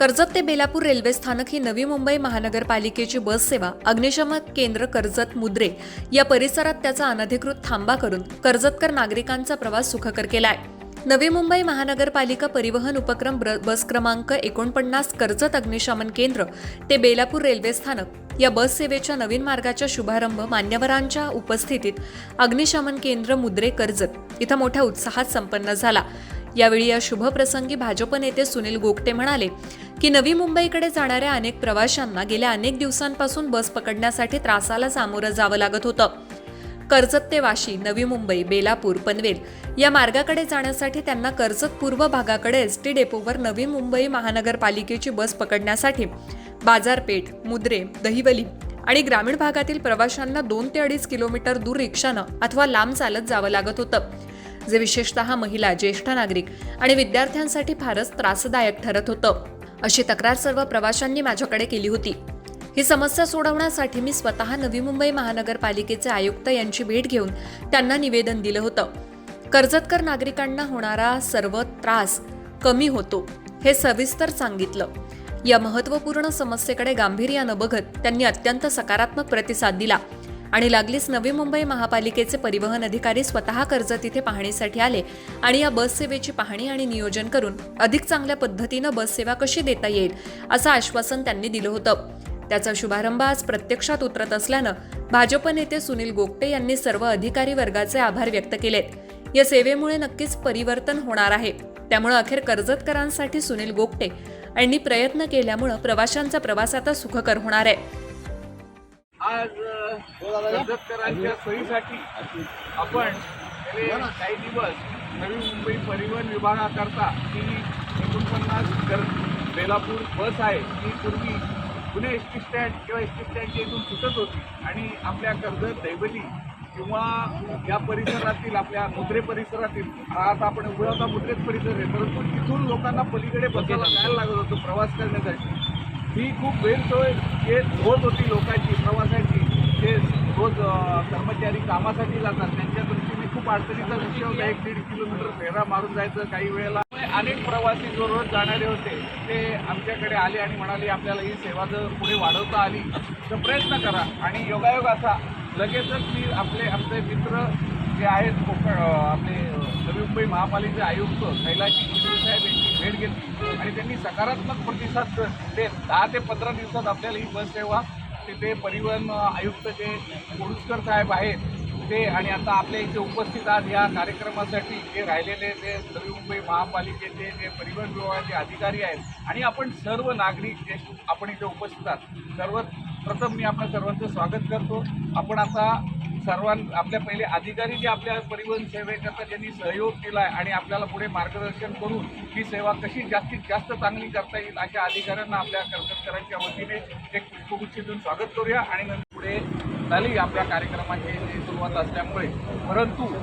कर्जत ते बेलापूर रेल्वे स्थानक ही नवी मुंबई महानगरपालिकेची बस सेवा अग्निशमन केंद्र कर्जत मुद्रे या परिसरात त्याचा अनधिकृत थांबा करून कर्जतकर नागरिकांचा प्रवास सुखकर केलाय. नवी मुंबई महानगरपालिका परिवहन उपक्रम ब्र- बस क्रमांक एकोणपन्नास कर्जत अग्निशमन केंद्र ते बेलापूर रेल्वे स्थानक या बस सेवेच्या नवीन मार्गाचा शुभारंभ मान्यवरांच्या उपस्थितीत अग्निशमन केंद्र मुद्रे कर्जत इथं मोठ्या उत्साहात संपन्न झाला. यावेळी या शुभप्रसंगी भाजप नेते सुनील गोगटे म्हणाले की नवी मुंबईकडे जाणाऱ्या अनेक प्रवाशांना गेल्या अनेक दिवसांपासून बस पकडण्यासाठी त्रासाला सामोरं जावं लागत होतं. कर्जत ते वाशी नवी मुंबई बेलापूर पनवेल या मार्गाकडे जाण्यासाठी त्यांना कर्जत पूर्व भागाकडे एस टी डेपोवर नवी मुंबई महानगरपालिकेची बस पकडण्यासाठी बाजारपेठ मुद्रे दहिवली आणि ग्रामीण भागातील प्रवाशांना दोन ते अडीच किलोमीटर दूर रिक्षानं अथवा लांब चालत जावं लागत होतं. जे विशेषतः महिला ज्येष्ठ नागरिक आणि विद्यार्थ्यांसाठी फारच त्रासदायक ठरत होतं. अशी तक्रार सर्व प्रवाशांनी माझ्याकडे केली होती. ही समस्या सोडवण्यासाठी मी स्वतः नवी मुंबई महानगरपालिकेचे आयुक्त यांची भेट घेऊन त्यांना निवेदन दिलं होतं. कर्जतकर नागरिकांना होणारा सर्व त्रास कमी होतो हे सविस्तर सांगितलं. या महत्त्वपूर्ण समस्येकडे गांभीर्यानं बघत त्यांनी अत्यंत सकारात्मक प्रतिसाद दिला. आणि लागलीच नवी मुंबई महापालिकेचे परिवहन अधिकारी स्वतः कर्जत इथे पाहणीसाठी आले आणि या बससेवेची पाहणी आणि नियोजन करून अधिक चांगल्या पद्धतीनं बससेवा कशी देता येईल असं आश्वासन त्यांनी दिलं होतं. त्याचा शुभारंभ आज प्रत्यक्षात उतरत असल्यानं भाजप नेते सुनील गोगटे यांनी सर्व अधिकारी वर्गाचे आभार व्यक्त केलेत. या सेवेमुळे नक्कीच परिवर्तन होणार आहे. त्यामुळे अखेर कर्जतकरांसाठी सुनील गोगटे यांनी प्रयत्न केल्यामुळं प्रवाशांचा प्रवास आता सुखकर होणार आहे. आज कर्जतकरांच्या सोयीसाठी आपण गेले काही दिवस नवी मुंबई परिवहन विभागाकरता ही एकोणपन्नास कर बेलापूर बस आहे. ती पूर्वी पुणे एस टी स्टँड किंवा एस टी स्टँडच्या इथून सुटत होती आणि आपल्या कर्जत दैवली किंवा या परिसरातील आपल्या मुद्रे परिसरातील हा आता आपण उभे होता मुद्रेत परिसर आहे परंतु तिथून लोकांना पलीकडे बसायला जायला लागत होतं प्रवास करण्यासाठी. ही खूप गैरसोय होत होती लोकांची प्रवास रोज कर्मचारी कामासाठी जातात. त्यांच्या दृष्टीने खूप अडचणीचा विषय होता. एक दीड किलोमीटर फेरा मारून जायचं काही वेळेला. अनेक प्रवासी जो रोज जाणारे होते ते आमच्याकडे आले आणि म्हणाले आपल्याला ही सेवा जर पुढे वाढवता आली तर प्रयत्न करा. आणि योगायोग असा. लगेचच मी आपले आमचे मित्र जे आहेत कोकण आपले नवी मुंबई महापालिकेचे आयुक्त कैलाशी साहेब यांची भेट घेतली. आणि त्यांनी सकारात्मक प्रतिसाद देत दहा ते पंधरा दिवसात आपल्याला ही बस सेवा तिथे परिवहन आयुक्त जे कोळुसकर साहेब आहेत ते आणि आता आपल्या इथे उपस्थित आज या कार्यक्रमासाठी जे राहिलेले जे नवी मुंबई महापालिकेचे जे परिवहन विभागाचे अधिकारी आहेत आणि आपण सर्व नागरिक जे आपण इथे उपस्थित आहात. सर्व प्रथम मी आपल्या सर्वांचं स्वागत करतो. आपण आता सर्वां आपल्या पहिले अधिकारी जे आपल्या परिवहन सेवेकरता ज्यांनी सहयोग केला आहे आणि आपल्याला पुढे मार्गदर्शन करून ही सेवा कशी जास्तीत जास्त चांगली करता येईल अशा अधिकाऱ्यांना आपल्या कर्मचाऱ्यांच्या वतीने एक पुष्पगुच्छेतून स्वागत करूया आणि नंतर पुढे झाली आपल्या कार्यक्रमाची सुरुवात असल्यामुळे. परंतु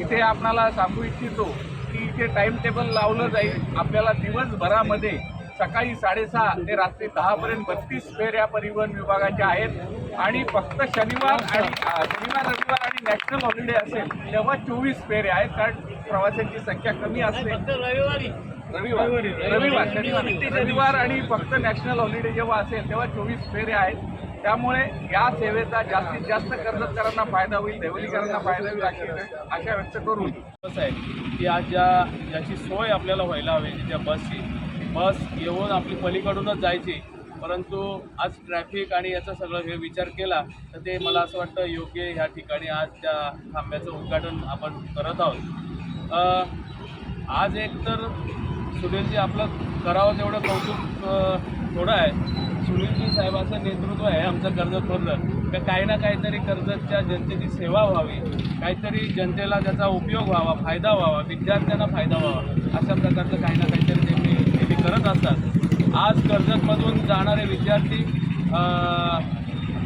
इथे आपणाला सांगू इच्छितो की इथे टाईम टेबल लावलं जाईल. आपल्याला दिवसभरामध्ये सकाळी साडेसहा ते रात्री दहापर्यंत बत्तीस फेऱ्या परिवहन विभागाच्या आहेत. आणि फक्त शनिवार आणि शनिवार रविवार आणि नॅशनल हॉलिडे असेल तेव्हा चोवीस फेऱ्या आहेत कारण प्रवाशांची संख्या कमी असते. रविवारी. रविवार. शनिवार. रविवार. आणि फक्त नॅशनल हॉलिडे जेव्हा असेल तेव्हा चोवीस फेऱ्या आहेत. त्यामुळे या सेवेचा जास्तीत जास्त कर्जतकरांना फायदा होईल देवलीकरांना फायदा होईल अशी आशा व्यक्त करून. बस आहे की आज ज्या ज्याची सोय आपल्याला व्हायला हवी त्या बसची बस येऊन आपली पलीकडूनच जायची परंतु आज ट्रॅफिक आणि याचा सगळं हे विचार केला तर ते मला असं वाटतं योग्य ह्या ठिकाणी आज त्या थांब्याचं उद्घाटन आपण करत आहोत. आज एक तर सुनीलजी आपलं करावं तेवढं कौतुक थोडं आहे. सुनीलजी साहेबांचं नेतृत्व आहे आमचं कर्जतमधलं का काही ना काहीतरी कर्जतच्या जनतेची सेवा व्हावी काहीतरी जनतेला त्याचा उपयोग व्हावा फायदा व्हावा विद्यार्थ्यांना फायदा व्हावा अशा प्रकारचं काही ना काहीतरी ते करत असतात. आज कर्जतमधून जाणारे विद्यार्थी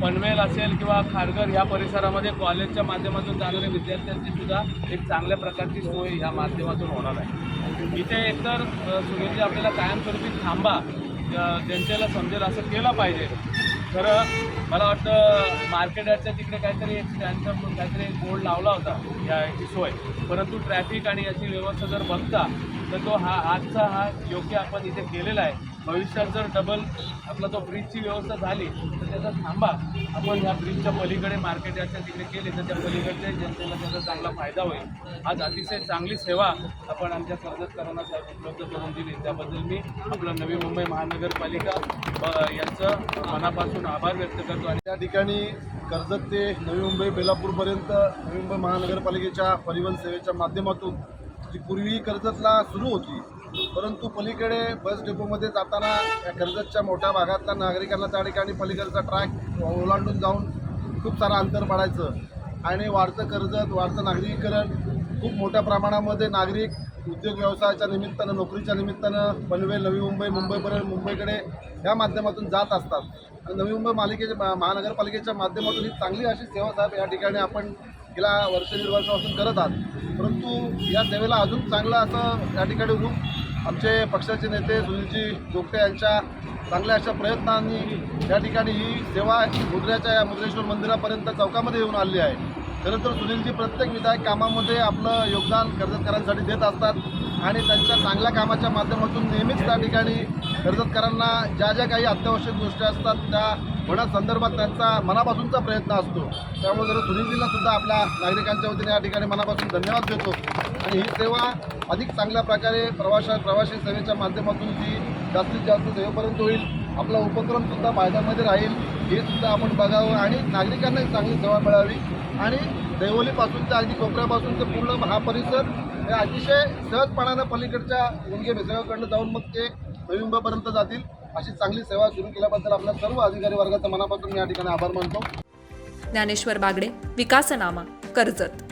पनवेल असेल किंवा खारघर ह्या परिसरामध्ये कॉलेजच्या माध्यमातून जाणाऱ्या विद्यार्थ्यांची सुद्धा एक चांगल्या प्रकारची सोय या माध्यमातून होणार आहे. इथे एकतर सुनीलजी आपल्याला कायमस्वरूपी थांबा जनतेला समजेल असं केलं पाहिजे. खरं मला वाटतं मार्केट तिकडे काहीतरी एक स्टँडचा काहीतरी एक बोर्ड लावला होता या याची सोय. परंतु ट्रॅफिक आणि याची व्यवस्था जर बघता तर तो हा आजचा हा योग्य आपण इथे केलेला आहे. भविष्यात जर डबल आपला तो ब्रिजची व्यवस्था झाली तर त्याचा थांबा. आपण ह्या ब्रिजच्या पलीकडे मार्केट याच्या तिकडे केले तर त्या पलीकडच्या जनतेला त्याचा चांगला फायदा होईल. आज अतिशय चांगली सेवा आपण आमच्या कर्जतकरांना साहेब उपलब्ध करून दिली. त्याबद्दल मी आपलं नवी मुंबई महानगरपालिका यांचं मनापासून आभार व्यक्त करतो आणि त्या ठिकाणी कर्जत ते नवी मुंबई बेलापूरपर्यंत नवी मुंबई महानगरपालिकेच्या परिवहन सेवेच्या माध्यमातून जी पूर्वी कर्जतला सुरू होती परंतु पलीकडे बस डेपोमध्ये जाताना या कर्जतच्या मोठ्या भागातल्या नागरिकांना त्या ठिकाणी पलीकडचा ट्रॅक ओलांडून जाऊन खूप सारं अंतर पडायचं. आणि वाढतं कर्जत वाढतं नागरिकीकरण खूप मोठ्या प्रमाणामध्ये नागरिक उद्योग व्यवसायाच्या निमित्तानं नोकरीच्या निमित्तानं पनवेल नवी मुंबई मुंबईपर्यंत मुंबईकडे या माध्यमातून जात असतात. आणि नवी मुंबई मालिकेच्या महानगरपालिकेच्या माध्यमातून ही चांगली अशी सेवा साहेब या ठिकाणी आपण गेल्या वर्ष दीड वर्षापासून करत आहात. परंतु या सेवेला अजून चांगलं असं या ठिकाणी रूप आमचे पक्षाचे नेते सुनीलजी जोगटे यांच्या चांगल्या अशा प्रयत्नांनी या ठिकाणी ही सेवा मुद्र्याच्या या मुद्रेश्वर मंदिरापर्यंत चौकामध्ये येऊन आली आहे. खरं तर सुनीलजी प्रत्येक विधायक कामामध्ये आपलं योगदान कर्जतकरांसाठी देत असतात आणि त्यांच्या चांगल्या कामाच्या माध्यमातून नेहमीच त्या ठिकाणी कर्जतकरांना ज्या ज्या काही अत्यावश्यक गोष्टी असतात त्या होण्यासंदर्भात त्यांचा मनापासूनचा प्रयत्न असतो. त्यामुळे जर सुनीलजींना सुद्धा आपल्या नागरिकांच्या वतीने या ठिकाणी मनापासून धन्यवाद देतो. आणि ही सेवा अधिक चांगल्या प्रकारे प्रवाशा प्रवासी सेवेच्या माध्यमातून ती जास्तीत जास्त सेवेपर्यंत होईल आपला उपक्रमसुद्धा फायद्यामध्ये राहील हे सुद्धा आपण बघावं आणि नागरिकांना चांगली सेवा मिळावी. आणि देवलीपासून ते अगदी कोपऱ्यापासून ते पूर्ण हा परिसर हे अतिशय सहजपणानं पलीकडच्या गुणगे भेसगावकडनं जाऊन मग ते नवी जातील अशी चांगली सेवा सुरू केल्याबद्दल आपल्या सर्व अधिकारी वर्गाचा मनापासून मी या ठिकाणी आभार मानतो. ज्ञानेश्वर बागडे विकासनामा कर्जत.